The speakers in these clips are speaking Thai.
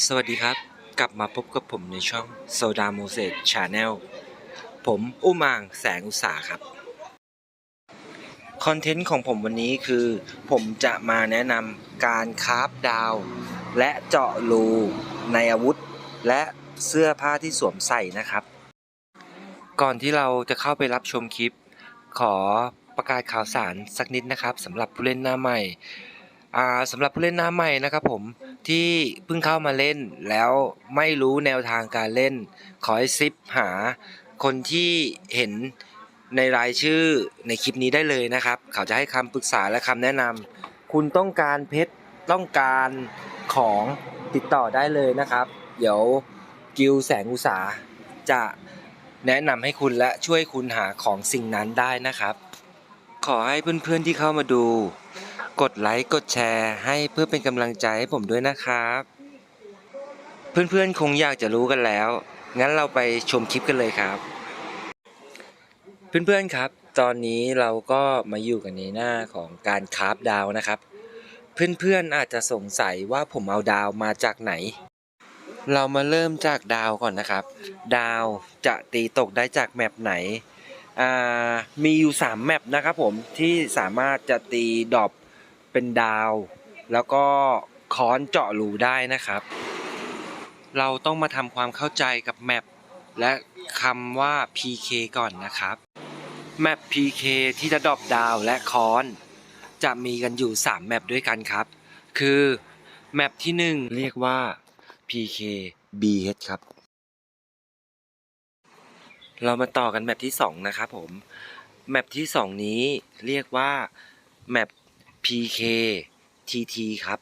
สวัสดีครับ กลับมาพบกับผมในช่อง Soda m o s e s Channel ผมอุ้มางแสงอุตสาครับ คอนเทนต์ของผมวันนี้คือ ผมจะมาแนะนำการคราฟดาว และเจาะรูในอาวุธ และเสื้อผ้าที่สวมใส่นะครับ ก่อนที่เราจะเข้าไปรับชมคลิป ขอประกาศข่าวสารสักนิดนะครับสำหรับผู้เล่นหน้าใหม่สำหรับผู้เล่นหน้าใหม่นะครับผม ที่เพิ่งเข้ามาเล่นแล้วไม่รู้แนวทางการเล่น ขอให้ซิปหาคนที่เห็นในรายชื่อในคลิปนี้ได้เลยนะครับ เขาจะให้คำปรึกษาและคำแนะนำคุณต้องการเพชรต้องการของติดต่อได้เลยนะครับ เดี๋ยวกิลแสงอุสาจะแนะนำให้คุณและช่วยคุณหาของสิ่งนั้นได้นะครับ ขอให้เพื่อนๆที่เข้ามาดู กดไลค์กดแชร์ให้เพื่อเป็นกำลังใจให้ผมด้วยนะครับ เพื่อนๆคงอยากจะรู้กันแล้ว งั้นเราไปชมคลิปกันเลยครับ เพื่อนๆครับ ตอนนี้เราก็มาอยู่กันในหน้าของการคาราฟดาวนะครับ เพื่อนๆอาจจะสงสัยว่าผมเอาดาวมาจากไหน เรามาเริ่มจากดาวก่อนนะครับ ดาวจะตีตกได้จากแมปไหนมีอยู่ 3 แมปนะครับผมที่สามารถจะตีดรอป เป็นดาว แล้วก็ค้อนเจาะรูได้นะครับ เราต้องมาทำความเข้าใจกับแมปและคำว่า PK ก่อนนะครับ แมป PK ที่จะดรอปดาวและค้อน จะมีกันอยู่ 3 แมปด้วยกันครับ คือแมปที่ 1 เรียกว่า PK BH ครับ เรามาต่อกันแมปที่ 2 นะครับผม แมปที่ 2 นี้เรียกว่าแมป PK TT ครับ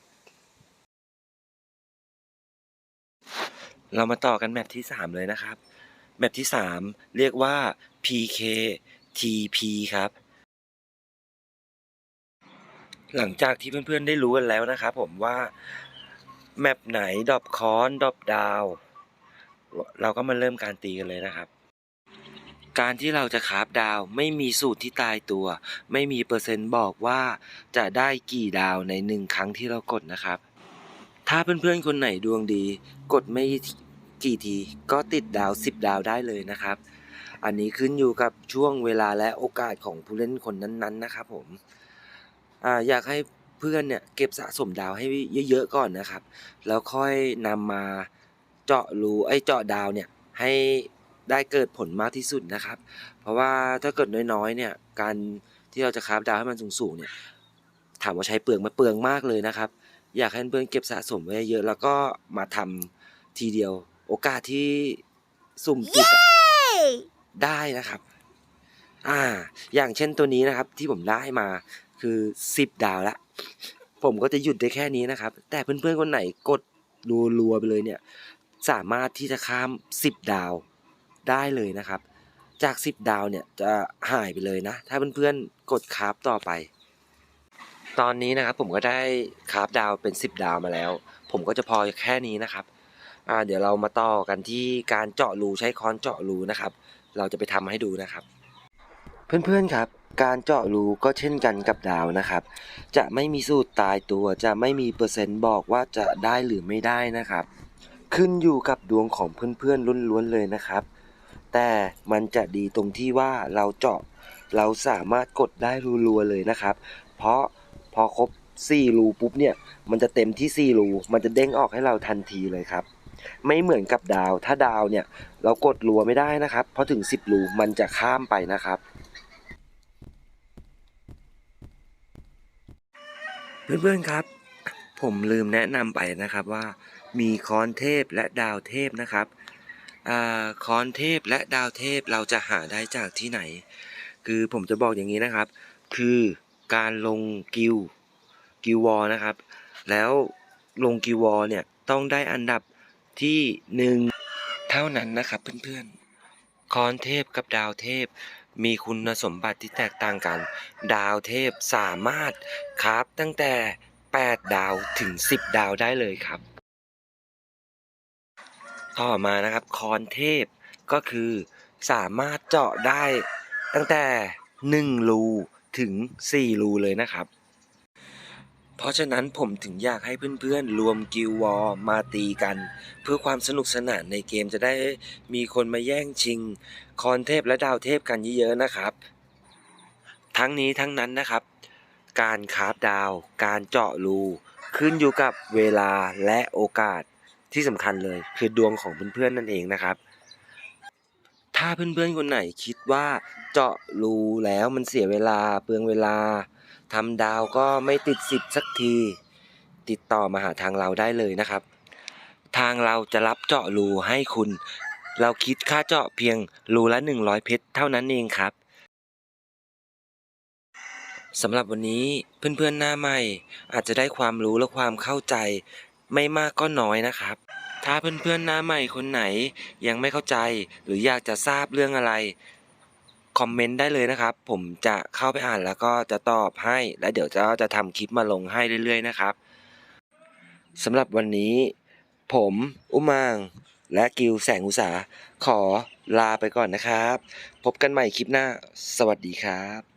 เรามาต่อกันแมปที่ 3 เลยนะครับ แมปที่ 3 เรียกว่า PK TP ครับ หลังจากที่เพื่อนๆได้รู้กันแล้วนะครับผมว่า แมปไหนดอปคอนดอปดาว เราก็มาเริ่มการตีกันเลยนะครับ การที่เราจะคาฟดาวไม่มีสูตรที่ตายตัว ไม่มีเปอร์เซ็นต์บอกว่าจะได้กี่ดาวในหนึ่งครั้งที่เรากดนะครับ ถ้าเพื่อนๆคนไหนดวงดี กดไม่กี่ทีก็ติดดาว 10 ดาวได้เลยนะครับ อันนี้ขึ้นอยู่กับช่วงเวลาและโอกาสของผู้เล่นคนนั้นๆนะครับผมออยากให้เพื่อนเนี่ยเก็บสะสมดาวให้เยอะๆก่อนนะครับ แล้วค่อยนำมาเจาะรูไอ้เจาะดาวเนี่ยให้ ได้เกิดผลมากที่สุดนะครับ เพราะว่าถ้าเกิดน้อยๆเนี่ยการที่เราจะคราฟดาวให้มันสูงๆเนี่ยถามว่าใช้เปลืองไหมาเปลืองมากเลยนะครับ อยากให้เพื่อนเก็บสะสมไว้เยอะ แล้วก็มาทำทีเดียวโอกาสที่สุ่มติดอะได้นะครับ อ่า อย่างเช่นตัวนี้นะครับ ที่ผมได้มาคือสิบดาวละผมก็จะหยุดได้แค่นี้นะครับ แต่เพื่อนๆคนไหนกดรัวๆไปเลยเนี่ย สามารถที่จะข้ามสิบดาว ได้เลยนะครับ จากสิบดาวเนี่ยจะหายไปเลยนะ ถ้าเพื่อนๆกดคราฟต่อไป ตอนนี้นะครับผมก็ได้คราฟดาวเป็น 10 ดาวมาแล้ว ผมก็จะพอแค่นี้นะครับเดี๋ยวเรามาต่อกันที่การเจาะรูใช้ค้อนเจาะรูนะครับ เราจะไปทำให้ดูนะครับ เพื่อนๆครับ การเจาะรูก็เช่นกันกับดาวนะครับ จะไม่มีสูตรตายตัว จะไม่มีเปอร์เซ็นต์บอกว่าจะได้หรือไม่ได้นะครับ ขึ้นอยู่กับดวงของเพื่อนๆล้วนๆเลยนะครับ แต่มันจะดีตรงที่ว่าเราเจาะเราสามารถกดได้รัวๆเลยนะครับ เพราะพอครบ4รูปุ๊บเนี่ย มันจะเต็มที่4รูมันจะเด้งออกให้เราทันทีเลยครับ ไม่เหมือนกับดาว ถ้าดาวเนี่ย เรากดรัวไม่ได้นะครับ เพราะถึง 10รูมันจะข้ามไปนะครับ เพื่อนๆครับ ผมลืมแนะนำไปนะครับว่ามีค้อนเทพและดาวเทพนะครับ คอนเทพและดาวเทพเราจะหาได้จากที่ไหน คือผมจะบอกอย่างนี้นะครับ คือการลงกิวกิววอลนะครับ แล้วลงกิววอลเนี่ยต้องได้อันดับที่หนึ่งเท่านั้นนะครับเพื่อนๆคอนเทพกับดาวเทพมีคุณสมบัติที่แตกต่างกัน ดาวเทพสามารถคราฟตั้งแต่ 8 ดาวถึง 10 ดาวได้เลยครับ ต่อมานะครับคอนเทพก็คือสามารถเจาะได้ตั้งแต่1รูถึง 4 รูเลยนะครับ เพราะฉะนั้นผมถึงอยากให้เพื่อนๆ รวมกิลวอร์มาตีกัน เพื่อความสนุกสนานในเกมจะได้มีคนมาแย่งชิง คอนเทพและดาวเทพกันเยอะๆนะครับ ทั้งนี้ทั้งนั้นนะครับ การคราฟดาว การเจาะรู ขึ้นอยู่กับเวลาและโอกาส ที่สำคัญเลยคือดวงของเพื่อนๆนั่นเองนะครับ ถ้าเพื่อนๆคนไหนคิดว่าเจาะรูแล้วมันเสียเวลาเปลืองเวลาทำดาวก็ไม่ติดสิบสักที ติดต่อมาหาทางเราได้เลยนะครับ ทางเราจะรับเจาะรูให้คุณ เราคิดค่าเจาะเพียงรูละ 100 เพชรเท่านั้นเองครับสำหรับวันนี้เพื่อนๆหน้าใหม่อาจจะได้ความรู้และความเข้าใจ ไม่มากก็น้อยนะครับ ถ้าเพื่อนๆหน้าใหม่คนไหนยังไม่เข้าใจ หรืออยากจะทราบเรื่องอะไรคอมเมนต์ได้เลยนะครับ ผมจะเข้าไปอ่านแล้วก็จะตอบให้ และเดี๋ยวจะจะทำคลิปมาลงให้เรื่อย ๆ นะครับสำหรับวันนี้ ผมอุมาง และกิวแสงอุสาขอลาไปก่อนนะครับ พบกันใหม่คลิปหน้า สวัสดีครับ